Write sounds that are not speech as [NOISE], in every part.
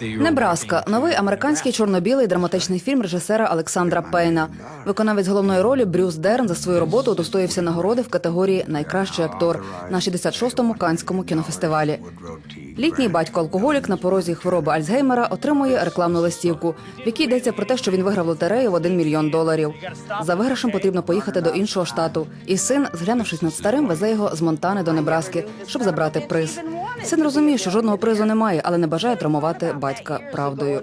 Небраска новий американський чорно-білий драматичний фільм режисера Олександра Пейна. Виконавець головної ролі Брюс Дерн за свою роботу удостоївся нагороди в категорії Найкращий актор на 66-му канському кінофестивалі. Літній батько алкоголік на порозі хвороби Альцгеймера отримує рекламну листівку, в якій йдеться про те, що він виграв лотерею в 1 мільйон доларів. За виграшем потрібно поїхати до іншого штату. І син, зглянувшись над старим, везе його з Монтани до Небраски, щоб забрати приз. Син розуміє, що жодного призу немає, але не бажає травмувати батька правдою.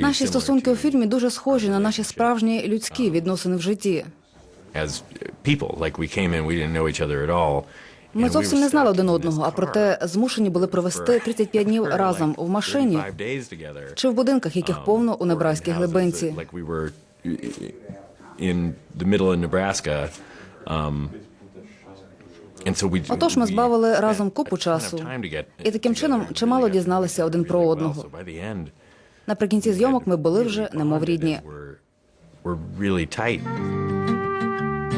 Наші стосунки у фільмі дуже схожі на наші справжні людські відносини в житті. as people. Like we came in, we didn't know each other at all. Ми зовсім не знали один одного, а проте змушені були провести for 35 днів [LAUGHS] разом в машині 35 days чи в будинках, яких повно у небраській глибинці. Um, Отож, ми збавили разом купу часу. І таким чином чимало дізналися один про одного. Наприкінці зйомок ми були вже немов рідні.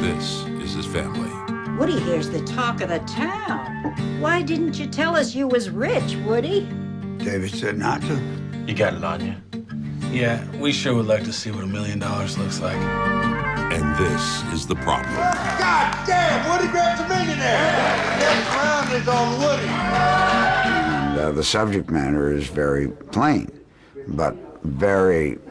This is his family. Woody here's the talk of the town. Why didn't you tell us you was rich, Woody? David said not to. You got it on you. Yeah, we sure would like to see what a million dollars looks like. And this is the problem. God damn, Woody grabs a millionaire. Next round is on Woody. And, uh, the subject matter is very plain, but very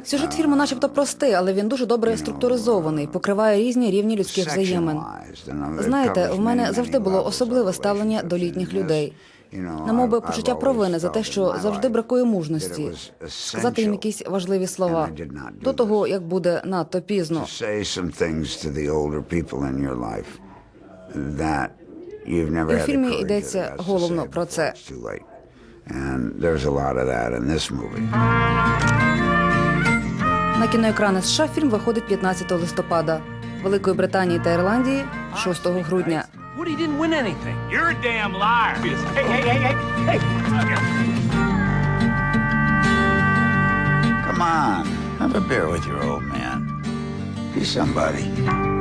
Сюжет фільму, начебто, простий, але він дуже добре структуризований, покриває різні рівні людських взаємин. uh, Знаєте, в мене завжди було особливе ставлення до літніх людей. Намоби почуття провини за те, що завжди бракує мужності, сказати їм якісь важливі слова до того, як буде надто пізно. І в фільмі йдеться головно про це. And there's a lot of that in this movie. На кіноекрани США фільм виходить 15 листопада, Великої Британії та Ірландії 6 грудня. Come on, have a beer with your old man. Be somebody.